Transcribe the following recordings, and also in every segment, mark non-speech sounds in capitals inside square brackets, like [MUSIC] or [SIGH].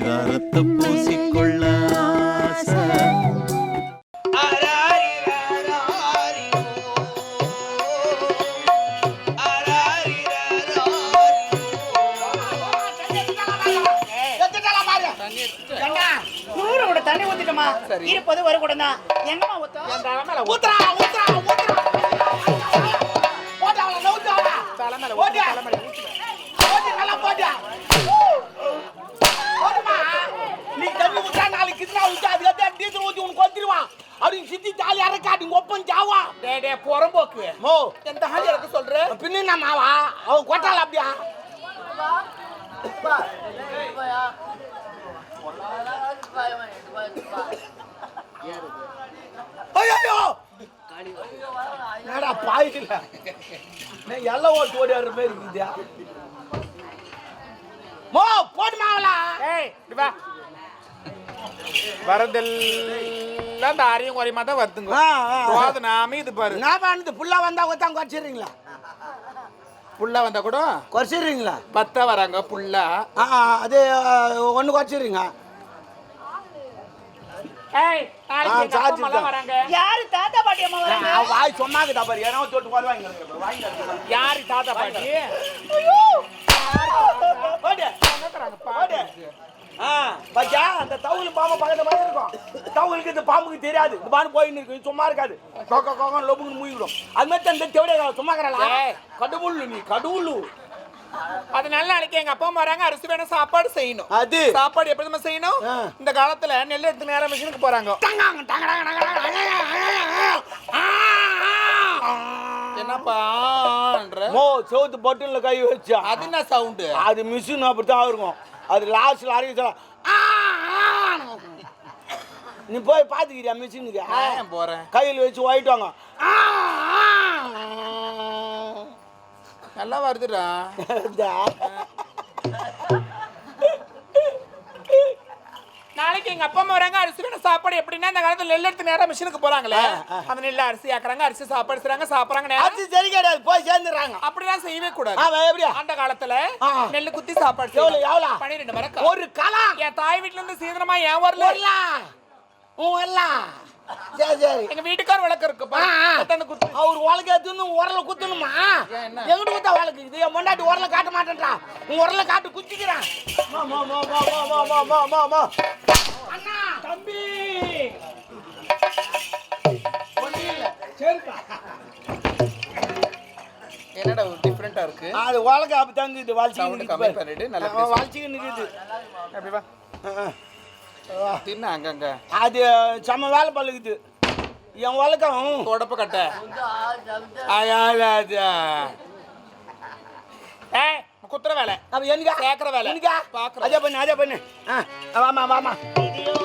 ஆரிதாரத்தை பூசிக்கொள்ள தண்ணி ஊத்திட்டோமா இருப்பது ஒரு குடம் தான் எங்கம்மா ஊத்தம் ஊத்துறா ஊத்துறா ஊத்துறா போட்டாங்களா நவுத்தாங்களா தலைமையில ஓட்டியா மோ எந்த ஹாலி எனக்கு சொல்ற? பின்ன மாவா? அவன் கொட்டால அப்படியா? ஐயோ என்னடா பாயில? நான் எல்லாம் ஓட்டு ஓடியாடுற மாதிரி இருக்குதா மோ போட்டு மாவலா ஏய் இப்படி எல்லாம் தாரியும் குறையுமா தான் வருதுங்க. போது நாம இது பாரு. ஞாபகம் புல்லா வந்தா தான் குறைச்சிடுறீங்களா? புல்லா வந்தா கூட குறைச்சிடுறீங்களா? பத்தா வராங்க புல்லா. அது ஒன்று குறைச்சிடுறீங்க. யாரு தாத்தா பாட்டி அம்மா வாய் சொன்னாங்க பாரு ஏன்னா வருவாங்க யாரு தாத்தா பாட்டி? பாத்தியா அந்த தவுல் பாம்பு பக்கத்துல மாதிரி இருக்கும் தவுலுக்கு இந்த பாம்புக்கு தெரியாது இந்த பாம்பு போயின்னு இருக்கு சும்மா இருக்காது கொக்க கொக்க லொபுன்னு மூழ்கிடும் அது மாதிரி தான் இந்த தெவிட சும்மா ஏய். கடவுள் நீ கடவுள் அதனால நாளைக்கு எங்க அப்பா அம்மா வராங்க அரிசி வேணும் சாப்பாடு செய்யணும் அது சாப்பாடு எப்படி தெரியுமா செய்யணும். இந்த காலத்துல நெல் எடுத்து நேரம் மிஷினுக்கு போறாங்க என்னப்பான்ற மோ சவுத்து பட்டன்ல கை வச்சா அது என்ன சவுண்டு அது மிஷின் அப்படித்தான் இருக்கும் அது லாஸ்ட்ல அறிவிச்சா நீ போய் பாத்துக்கிறியா மிஷினுக்கு? ஏன் போறேன்? கையில் வச்சு ஓயிட்டாங்க நல்லா வருதுடா. [LAUGHS] நாளைக்கு எங்க அப்பா அம்மா வராங்க அரிசி வேணும் சாப்பாடு எப்படின்னா இந்த காலத்துல நெல் எடுத்து நேரம் மிஷினுக்கு போறாங்களே. அந்த நெல் அரிசி ஆக்குறாங்க அரிசி சாப்பாடு செய்றாங்க சாப்பிடுறாங்க அது சரி கிடையாது போய் சேர்ந்துடுறாங்க. அப்படிலாம் செய்யவே கூடாது. எப்படியா? அந்த காலத்துல ஆ. நெல்லு குத்தி சாப்பாடு எவ்வளவு, எவ்வளவு? பன்னிரெண்டு மரக்கா. ஒரு கலாம் என் தாய் வீட்டுல இருந்து சீதனமா ஏன் வரல? வரலாம் வரலாம் எங்க வீட்டுக்கார விளக்கு இருக்குப்பா குத்து. அவர் உலக உரல குத்தணுமா? எங்கிட்டு குத்தா உலக்கு இது முன்னாடி உரல காட்ட மாட்டேன்றா. உன் உரல காட்டு குத்திக்கிறான். தம்பி! என்னடா ஒரு டிஃப்ரெண்டா இருக்கு? அது உலக அப்படி தான் இது வாழ்ச்சி கம்மி பண்ணிட்டு நல்லா வாழ்ச்சி நிக்குது. அப்படி வா. தின்ன அங்கங்க அது செம்ம வேலை பழுகுது. என் உலகம் தொடப்ப கட்ட. ஏய் குத்துற வேலை. அப்ப எனக்கா கேக்குற வேலை. எனக்கா பாக்குறேன். அதே பண்ணு அதே பண்ணு. ஆ வாமா வாமா குத்து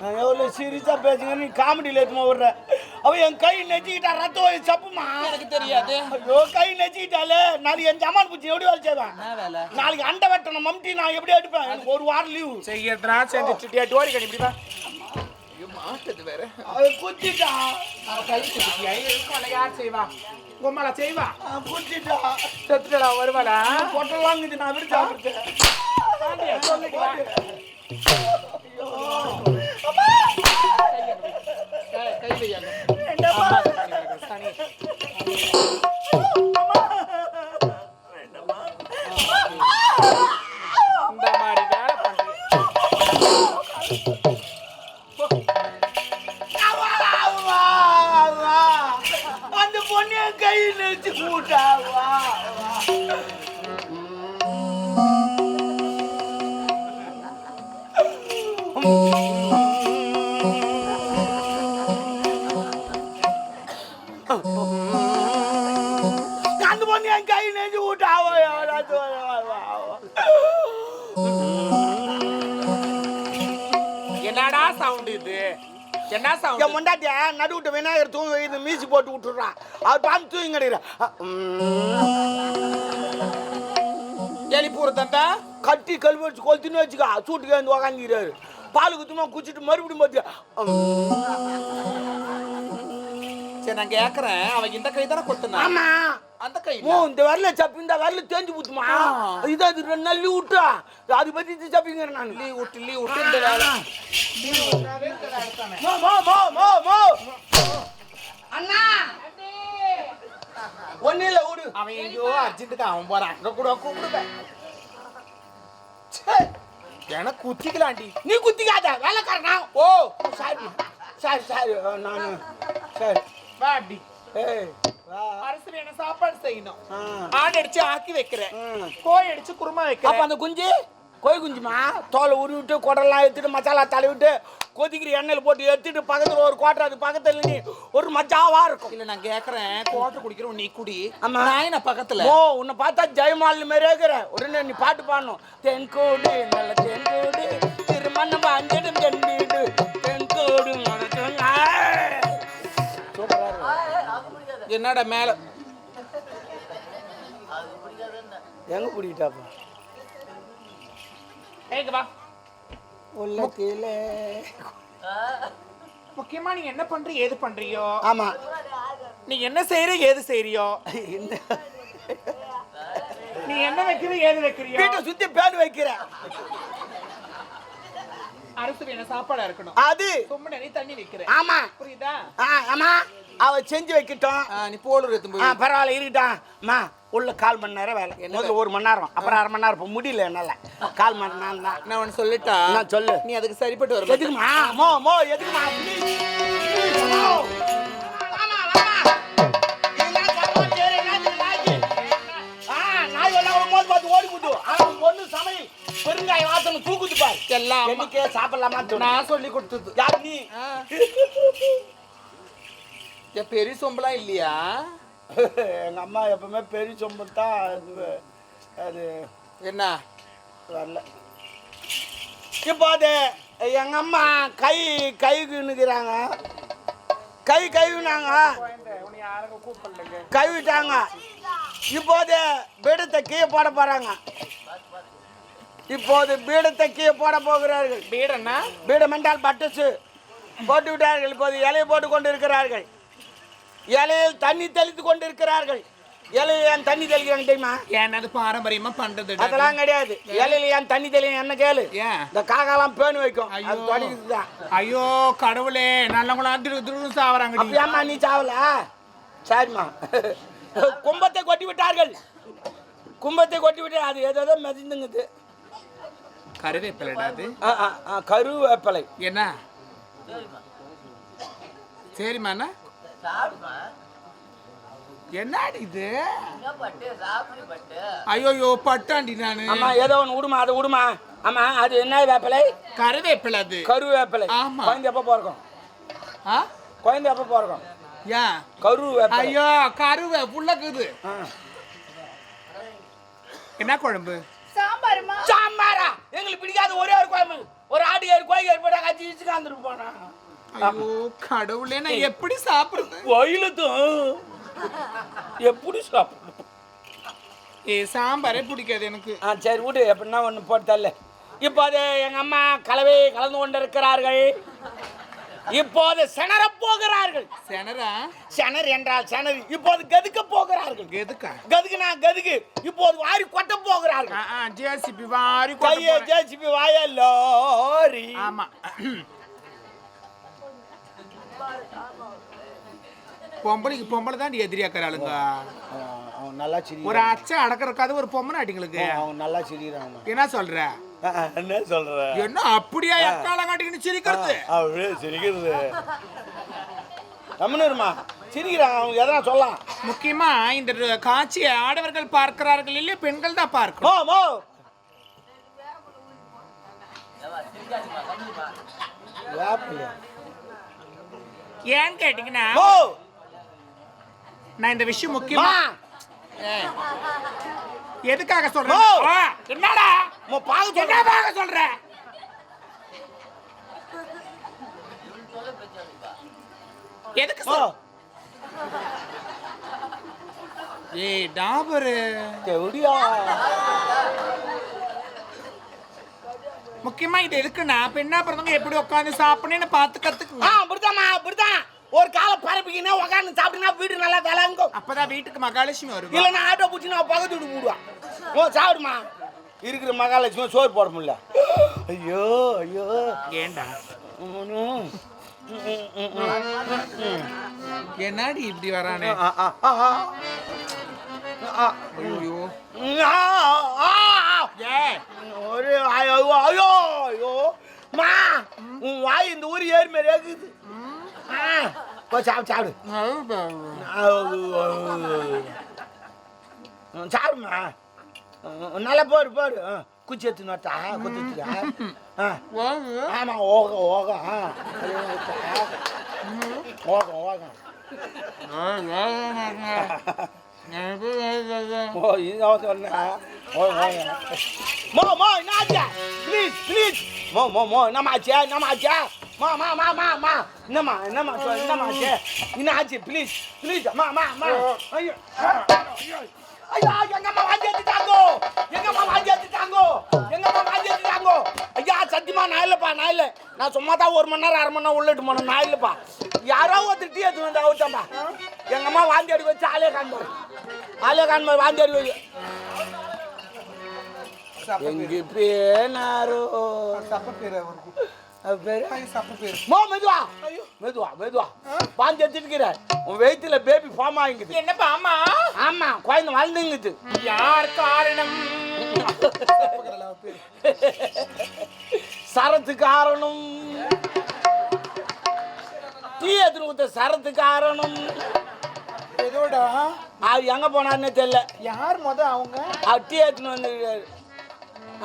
நான் எவ்வளவு சீரியஸா பேசுங்க நீ காமெடியில எடுத்துமா விடுற அவ என் கை நெச்சிக்கிட்டா ரத்தம் வழி சப்புமா எனக்கு தெரியாது ஐயோ கை நெச்சிக்கிட்டாலே நாளைக்கு என் ஜமான் பூச்சி எப்படி வேலை செய்வேன் நாளைக்கு அண்டை வெட்டணும் மம்டி நான் எப்படி எடுப்பேன் எனக்கு ஒரு வாரம் லீவு செய்யறதுனா செஞ்சு சுட்டியா டோரி கணி இப்படி மாட்டது வேற அவன் குத்திட்டா கை யார் செய்வா உம்மால செய்வா அவன் குத்திட்டா செத்துடா வருவாடா பொட்டலாங்குது நான் விட்டு சாப்பிட்டு சொல்லுங்க கை- கை வையாங்க. அம்மா, சனி, சனி. இந்த மாதிரி வேலை பண்றீங்க என்னடா சவுண்ட் இது? என்ன என் சவுண்ட் முண்டாட்டிய நடுவிட்டு விநாயகர் தூங்க வைத்து மீசி போட்டு விட்டுறான் அவர் பாம்பு தூங்கி கிடைக்கிற. எலிப்பூர் தந்தா கட்டி கல்வி வச்சு கொளுத்துன்னு வச்சுக்கா. சூட்டுக்கு வந்து உக்காந்துக்கிறாரு. பால் குத்துமா குச்சிட்டு மறுபடியும் பார்த்து சரி நான் கேக்குறேன். அவன் இந்த கை தானே கொத்துனா ஆமா. அந்த கை ஓ இந்த வரல சப்பி இந்த வரல தேஞ்சு ஆ. இது அது ரெண்டு நாள் லீவ் விட்டா அது பத்தி இது சப்பிங்கிறேன் நான். லீவ் விட்டு லீவ் விட்டு இந்த வேலை. மோ மோ மோ மோ மோ. அண்ணா! ஒன்னும் இல்லை விடு அவன் எங்கேயோ அர்ஜென்ட்டுக்கு அவன் போறான். இங்க கூட கூப்பிடுங்க ச்சே, எனக்கு குத்திக்கலாண்டி. நீ குத்திக்காத. வேலைக்காரனா? ஓ. சாரி. Sorry sorry. நான். சரி. வா அப்படி ஏய். அரசு என்ன சாப்பாடு செய்யணும். ஆடு அடிச்சு ஆக்கி வைக்கிறேன். கோழி அடிச்சு குருமா அப்ப வைக்கிறேன் அந்த குஞ்சு கோழி குஞ்சுமா? தோலை உருவிட்டு குடலாம் எடுத்துட்டு மசாலா தடவிட்டு கொதிக்கிற எண்ணெயில் போட்டு எடுத்துட்டு பக்கத்துல ஒரு கோட்டை அது பக்கத்துல நீ ஒரு மஜாவா இருக்கும். இல்ல நான் கேக்குறேன். கோட்டை குடிக்கிறோம் நீ குடி. ஆமா. என்ன பக்கத்துல? ஓ உன்னை பார்த்தா ஜெயமாலினி மாதிரியே இருக்கிற உடனே நீ பாட்டு பாடணும். தென்கோடு நல்ல தென்கோடு திருமணம் அஞ்சடும் என்னடா மேல? எங்க பிடிக்கிட்டாப்பா உள்ளத்தில முக்கியமா நீ என்ன பண்ற ஏது பண்றியோ? ஆமா. நீ என்ன செய்யற ஏது செய்யறியோ இந்த நீ என்ன வைக்கிற ஏது வைக்கிறியோ? வீட்டை சுத்தி பேடு வைக்கிறேன் அரசு என்ன சாப்பாடா இருக்கணும். அது. சும்மா தண்ணி வைக்கிற. ஆமா. புரியுதா? ஆமா. அவ செஞ்சு வைக்கட்டும். நீ போலூர் எடுத்து பரவாயில்ல இருக்கட்டும் அம்மா உள்ள கால் மணி நேரம் வேலை. முதல்ல ஒரு மணி நேரம் அப்புறம் அரை மணி நேரம் இப்போ முடியல என்னால. கால் மணி நேரம் தான். நான் உனக்கு சொல்லட்டா? நான் சொல்லு. நீ அதுக்கு சரிப்பட்டு வர மாட்ட. எதுக்குமா? மோ மோ எதுக்குமா? பெருங்காய வாசனை தூக்குது பாரு. எல்லாம் சாப்பிடலாமா. நான் சொல்லி கொடுத்தது. யார் நீ? பெரிய சொம்பலாம் இல்லையா? எங்க அம்மா எப்பவுமே பெரிய சொம்பு தான் அது அது என்ன? வரல. இப்போ அது எங்க அம்மா கை கைக்குன்னுக்குறாங்க கை கைவினாங்க கைவிட்டாங்க இப்போது பீடத்தை கீழே போட போறாங்க. இப்போது பீடத்தை கீழே போட போகிறார்கள். வீடண்ணா பீடம் என்றால் பட்டசு போட்டு விட்டார்கள் இப்போது இலையை போட்டு கொண்டு இருக்கிறார்கள் இலையில் தண்ணி தெளித்து கொண்டு இருக்கிறார்கள் இலையில் ஏன் தண்ணி தெளிக்கிறாங்க தெரியுமா? என்னது பாரம்பரியமா பண்றது அதெல்லாம் கிடையாது. இலையில ஏன் தண்ணி தெளியும் என்ன கேளு? ஏன்? இந்த காக்காலாம் பேணு வைக்கும். அது ஐயோ. கடவுளே நல்லவங்களாம் திரு திரு சாவறாங்க அப்படியாம்மா நீ சாவல? சரிம்மா. கும்பத்தை கொட்டி விட்டார்கள். கும்பத்தை கொட்டி விட்டு அது ஏதோ மிதந்துங்குது. கருவேப்பிலடா அது? ஆ, ஆ, ஆ, கரு வேப்பலை என்ன? சரிம்மா என்னடி இது? ஐயோ பட்டாண்டி நானு. ஆமா ஏதோ ஒன்று விடுமா அதை விடுமா ஆமா அது என்ன வேப்பலை? கருவேப்பிலை அது. கரு வேப்பலை ஆமா. குழந்தை எப்போ பிறக்கும்? ஆ? குழந்தை எப்போ ஏன் ஐயோ கருவே புள்ளக்குது. என்ன குழம்பு? சாம்பாருமா? சாம்பாரா? எங்களுக்கு பிடிக்காத. ஒரே ஒரு குழம்பு. ஒரு ஆட்டு ஏறு கோழி ஏறி போட்டா கச்சி வச்சு காந்துட்டு போனா ஐயோ கடவுளே நான் எப்படி சாப்பிடுறது? வயலுதும் எப்படி சாப்பிடும் ஏ சாம்பாரே பிடிக்காது எனக்கு. ஆ சரி விடு எப்படின்னா ஒன்று போட்டு இப்போ அது எங்கள் அம்மா கலவை கலந்து கொண்டு இருக்கிறார்கள் இப்போது செனர போகிறார்கள். செனரா செனர் என்றால் செனரி இப்போது கதுக்க போகிறார்கள். எதுக்கா கதுக்குனா கதுக்கு. இப்போது வாரி கொட்ட போகிறார்கள். ஜேசிபி வாரி கொட்ட கையை. ஜேசிபி வாய லோரி ஆமா. பொம்பளைக்கு பொம்பளை தான் எதிரியாக்குறாளுங்க. அவன் நல்லா சிரி ஒரு அச்சை அடக்கிறக்காது ஒரு பொம்மனை அடிங்களுக்கு அவன் நல்லா சிரிக்கிறான் என்ன சொல்ற? என்ன சொல்ற? என்ன அப்படியா எக்கால காட்டிக்கின்னு சிரிக்கிறது? அப்படியே சிரிக்கிறது. தமிழருமா சிரிக்கிறான் அவன் எதனா சொல்லலாம். முக்கியமா இந்த காட்சியை ஆடவர்கள் பார்க்கிறார்கள் இல்லையா? பெண்கள் தான் பார்க்கணும். ஏன்னு கேட்டீங்கன்னா நான் இந்த விஷயம் முக்கியமா. எதுக்காக சொல்றேன்? என்னடா? மோ பாக்க என்ன பார்க்க சொல்ற? எதுக்கு சொல் ஏய் டாபரு. எப்படியா முக்கியமா இது எதுக்குன்னா பெண்ணா பிறந்தவங்க எப்படி உட்காந்து சாப்பிடணும்னு கத்துக்குங்க. அப்படித்தாம்மா அப்படித்தான் ஒரு காலை பரப்பிக்கினா உக்காந்து சாப்பிட்டீங்கன்னா வீடு நல்லா விளங்கும். அப்பதான் வீட்டுக்கு மகாலட்சுமி வருவா. இல்லைன்னா ஆட்டோ பிடிச்சி நான் பக்கத்து வீட்டு போடுவான் ஓ சாப்பிடுமா? இருக்கிற மகாலட்சுமி சோறு போட முடியல. ஐயோ ஐயோ. ஏண்டா. என்னடி இப்படி வரானே? ஐயோ. ஒரு ஐயோ ஐயோ ஐயோ. மா உன் வாய் இந்த ஊர் ஏறி மாரி இருக்குது ஆ, போ சாப்பிடு சாப்பிடு ம், சாப்பிடுமா ம், நல்லா போடு போடு ஆ, குச்சி எடுத்து நட்டா குச்சி எடுத்துக்க ஆ ஆமா ஓக ஓக ஆ ஓக ஓக ஓ இதான் சொன்னேன் ஓ ஓக மோ மோ என்னாச்சு ப்ளீஸ் ப்ளீஸ் மோ மோ மோ என்னமாச்சு என்னமாச்சு மா மா மா மா மா. என்னம்மா என்னம்மா சொல் என்னமாச்சு என்னாச்சு ப்ளீஸ் ப்ளீஸ் மா மா மா. ஐயோ ஐயா எங்க அம்மா வாந்தி எடுத்துட்டாங்கோ? எங்க அம்மா வாந்தி எடுத்துட்டாங்கோ? எங்க அம்மா வாந்தி எடுத்துட்டாங்கோ? ஐயா சத்தியமா நான் இல்லப்பா நான் இல்லை. நான் சும்மா தான் ஒரு மணி நேரம் அரை மணி நேரம் உள்ளிட்டு போனேன். நான் இல்லப்பா. யாரோ ஒருத்தர் டீ எடுத்து வந்து அவுத்தாம்பா எங்க அம்மா வாந்தி அடி வச்சு ஆளே காண்பாரு ஆளே காண்பாரு வாந்தி அடி வச்சு. எங்க பேனாரோ? அது பேரு மோ மெதுவா. மெதுவா மெதுவா. வாந்தி எடுத்துட்டு உன் வயித்துல பேபி ஃபார்ம் ஆகிங்குது. என்னப்பா ஆமா? ஆமா குழந்தை வளர்ந்துங்குது யார் காரணம்? சரத்து காரணம். டீ கொடுத்த சரத்து காரணம். எதோடா? அது எங்க போனாருன்னே தெரியல. யார் முத அவங்க? அவர் டீ எடுத்துன்னு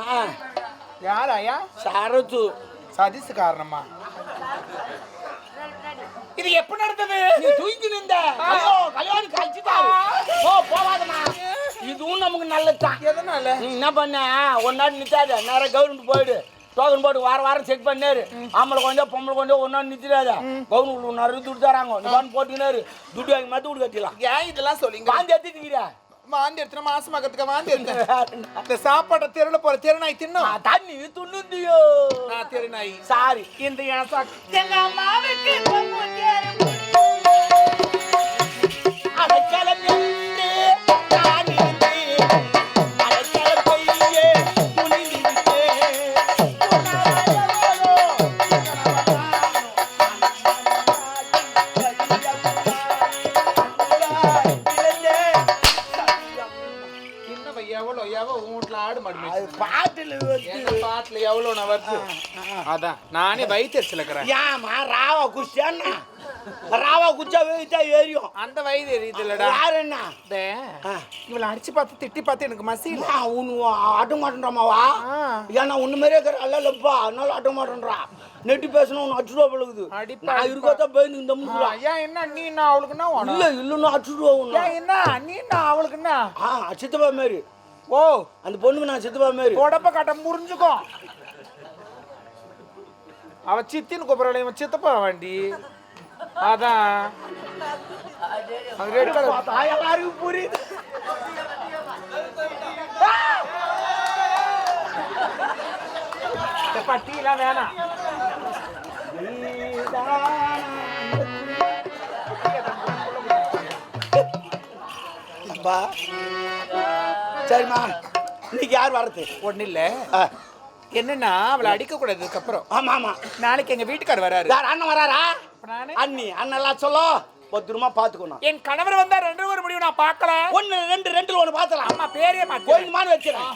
ஆ. யார் ஐயா சரத்து. சதீஸ் காரணமா? இது எப்ப நடந்தது? நீ தூங்கி நின்ற ஐயோ கல்யாணம் கழிச்சுட்டாரு. ஓ போவாதம்மா இதுவும் நமக்கு நல்லதுதான் எதனால? நீ என்ன பண்ண? ஒரு நாள் நிற்காத நேரம் கவர்மெண்ட் போயிடு. டோக்கன் போட்டு வாரம் வாரம் செக் பண்ணாரு. ஆம்பளை கொஞ்சம் பொம்பளை கொஞ்சம் ஒரு நாள் நிற்கிறாத கவர்மெண்ட் நிறைய துட்டு தராங்க. நீ வந்து போட்டுக்கினாரு துட்டு வாங்கி மத்து வீடு கட்டிடலாம். ஏன் இதெல்லாம் சொல்லிங்க வாந்தி எடுத்துக்கிறா வாந்தி எடுத்துன மாசமாக்கிறதுக்கு வாந்தி எடுத்தேன் [LAUGHS] இந்த சாப்பாட்டை தெருல போற தெருநாய் தின்னும். தண்ணி துண்ணுந்தியோ நான் தெருநாய். சாரி இந்த எங்க அம்மாவுக்கு அடைக்கலம் எவ்வளோ எவ்வளோ வீட்டுல ஆடு மாடு மேய்ச்சு. அது பாட்டுல வந்து எங்க பாட்டுல எவ்வளோ நான் வருது? அதான் நானே வயிற்றுல இருக்கிறேன். ஏமா ராவா குச்சியாண்ணா ராவா குச்சா வெயிட்டா ஏறியும் அந்த வயது எரியுதுலடா யாரு என்ன? இவளை அடிச்சு பார்த்து திட்டி பார்த்து எனக்கு மசியல உன்னு ஆட்ட மாட்டேன்றாமாவா. ஏன்னா உன்ன மாதிரியே இருக்கிற அல்ல இல்லப்பா அதனால ஆட்ட மாட்டேன்றா நெட்டி பேசணும் உன்னை அச்சுருவா பழகுது. நான் அடிப்பா. இருக்கத்தான் பயந்து இந்த முடுறா ஏன் என்ன நீ என்ன அவளுக்கு என்ன வேணும்? இல்ல இல்லன்னு உன்னை. ஏன் என்ன நீ என்ன அவளுக்கு என்ன? ஆ சித்தப்பா மாரி. ஓ அந்த பொண்ணுக்கு நான் சித்தப்பா மாரி உடம்ப காட்ட முறிஞ்சுக்கும் அவ சித்தின்னு கூப்பிடல இவன் சித்தப்பா வண்டி அதான் அது ரெட் கலர் பார்த்தா எல்லாருக்கும் புரியுது பட்டியெல்லாம் வேணாம் அப்பா சரிம்மா. இன்னைக்கு யார் வரது? ஒண்ணு இல்ல. என்னன்னா அவளை அடிக்க கூடாது இதுக்கப்புறம். ஆமா ஆமா நாளைக்கு எங்க வீட்டுக்கார் வராரு. யார் அண்ணன் வராரா? அண்ணி அண்ணெல்லாம் சொல்லோ. பத்திரமா பாத்துக்கணும். என் கணவர் வந்தா ரெண்டு ஒரு முடிவு நான் பார்க்கல. ஒண்ணு ரெண்டு ரெண்டுல ஒண்ணு பாத்தலாம் அம்மா பேரே மாட்டேன் கோயிலுமான்னு வச்சிடறேன்.